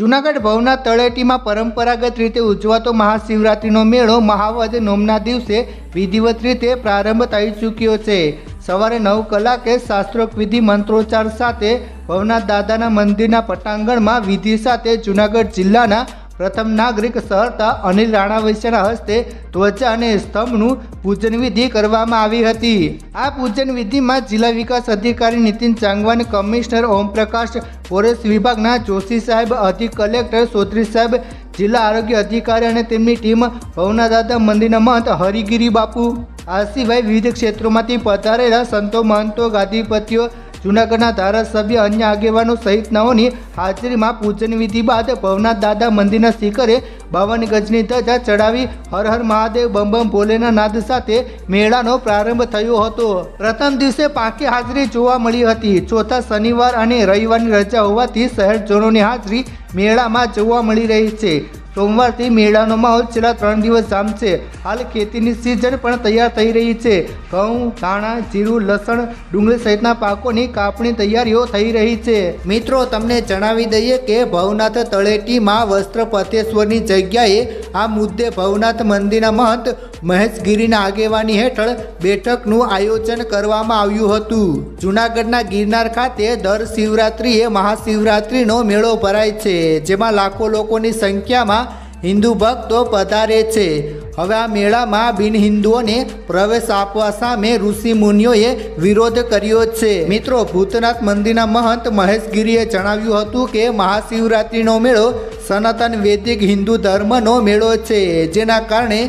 જૂનાગઢ ભવનાથ તળેટીમાં પરંપરાગત રીતે ઉજવાતો મહાશિવરાત્રિનો મેળો મહાવદ નોમના દિવસે વિધિવત રીતે પ્રારંભ થઈ ચૂક્યો છે. સવારે નવ કલાકે શાસ્ત્રોક્ત વિધિ મંત્રોચ્ચાર સાથે ભવનાથ દાદાના મંદિરના પટાંગણમાં વિધિ સાથે જૂનાગઢ જિલ્લાના પ્રથમ નાગરિક સરતા અનિલ રાણા વૈશ્યના હસ્તે ત્વચા અને સ્તંભનું પૂજન વિધિ કરવામાં આવી હતી. આ પૂજન વિધિમાં જિલ્લા વિકાસ અધિકારી નીતિન ચાંગવાન, કમિશનર ઓમપ્રકાશ ફોરેસ્ટ વિભાગના જોશી સાહેબ અધિક કલેક્ટર સોત્રી સાહેબ, જિલ્લા આરોગ્ય અધિકારી અને તેમની ટીમ ભવનાદાદા મંદિરના મહંત હરિગીરી બાપુ. આ સિવાય વિવિધ ક્ષેત્રોમાંથી પધારેલા સંતો, મહંતો, ગાદીપતિઓ જૂનાગઢના ધારાસભ્ય અન્ય આગેવાનો સહિતનાઓની હાજરીમાં પૂજન વિધિ બાદ ભવનાથ દાદા મંદિરના શિખરે બાવન ગજની ધજા ચડાવી હર હર મહાદેવ, બમ બમ ભોલેના નાદ સાથે મેળાનો પ્રારંભ થયો હતો. પ્રથમ દિવસે પાંખી હાજરી જોવા મળી હતી. ચોથા શનિવાર અને રવિવારની રજા હોવાથી શહેરજનોની હાજરી મેળામાં જોવા મળી રહી છે. સોમવારથી મેળાનો માહોલ છેલ્લા ત્રણ દિવસ જામશે હાલ ખેતીની સિઝન પણ તૈયાર થઈ રહી છે. ઘઉં, ધાણા, જીરું, લસણ, ડુંગળી સહિતના પાકોની કાપણી તૈયારીઓ થઈ રહી છે. મિત્રો, તમને જણાવી દઈએ કે ભવનાથ તળેટીમાં વસ્ત્ર પતેશ્વરની જગ્યાએ આ મુદ્દે ભવનાથ મંદિરના મહંત મહેશગીરીના આગેવાની હેઠળ બેઠકનું આયોજન કરવામાં આવ્યું હતું. જૂનાગઢના ગિરનાર ખાતે દર શિવરાત્રિએ મહાશિવરાત્રિનો મેળો ભરાય છે, જેમાં લાખો લોકોની સંખ્યામાં હિન્દુ ભક્તો પધારે છે. હવે આ મેળામાં બિન હિન્દુઓને પ્રવેશ આપવા સામે ઋષિ મુનિઓએ વિરોધ કર્યો છે. મિત્રો, ભૂતનાથ મંદિરના મહંત મહેશગીરીએ જણાવ્યું હતું કે મહાશિવરાત્રિનો મેળો સનાતન વૈદિક હિન્દુ ધર્મનો મેળો છે, જેના કારણે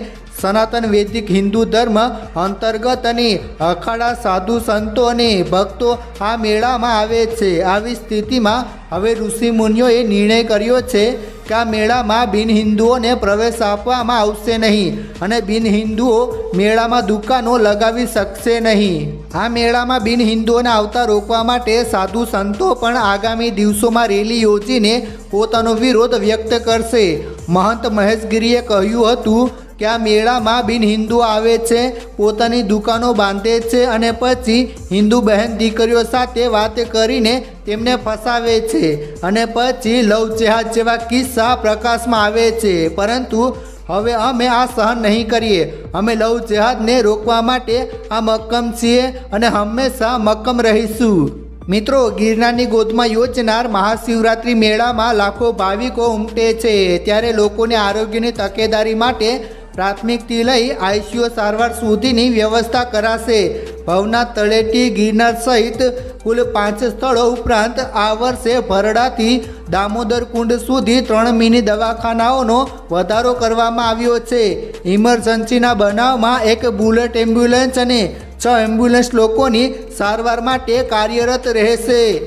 સનાતન વૈદિક હિન્દુ ધર્મ અંતર્ગત અને અખાડા સાધુ સંતો અને ભક્તો આ મેળામાં આવે છે. આવી સ્થિતિમાં હવે ઋષિ મુનિઓએ નિર્ણય કર્યો છે કે આ મેળામાં બિનહિન્દુઓને પ્રવેશ આપવામાં આવશે નહીં અને બિનહિન્દુઓ મેળામાં દુકાનો લગાવી શકશે નહીં. આ મેળામાં બિનહિન્દુઓને આવતા રોકવા માટે સાધુ સંતો પણ આગામી દિવસોમાં રેલી યોજીને પોતાનો વિરોધ વ્યક્ત કરશે. મહંત મહેશગીરીએ કહ્યું હતું કે આ મેળામાં બિન હિન્દુઓ આવે છે, પોતાની દુકાનો બાંધે છે અને પછી હિન્દુ બહેન દીકરીઓ સાથે વાત કરીને તેમને ફસાવે છે અને પછી લવ જેહાદ જેવા કિસ્સા પ્રકાશમાં આવે છે. પરંતુ હવે અમે આ સહન નહીં કરીએ. અમે લવ જેહાદને રોકવા માટે આ મક્કમ છીએ અને હંમેશા મક્કમ રહીશું. મિત્રો, ગિરનારની ગોદમાં યોજનાર મહાશિવરાત્રિ મેળામાં લાખો ભાવિકો ઉમટે છે. ત્યારે લોકોને આરોગ્યની તકેદારી માટે પ્રાથમિકથી લઈ આઈસીયુ સારવાર સુધીની વ્યવસ્થા કરાશે. ભવનાથ તળેટી ગિરનાર સહિત કુલ પાંચ સ્થળો ઉપરાંત આ વર્ષે ભરડાથી દામોદર કુંડ સુધી ત્રણ મિની દવાખાનાઓનો વધારો કરવામાં આવ્યો છે. ઇમરજન્સીના બનાવમાં એક બુલેટ એમ્બ્યુલન્સ અને છ એમ્બ્યુલન્સ લોકોની સારવાર માટે કાર્યરત રહેશે.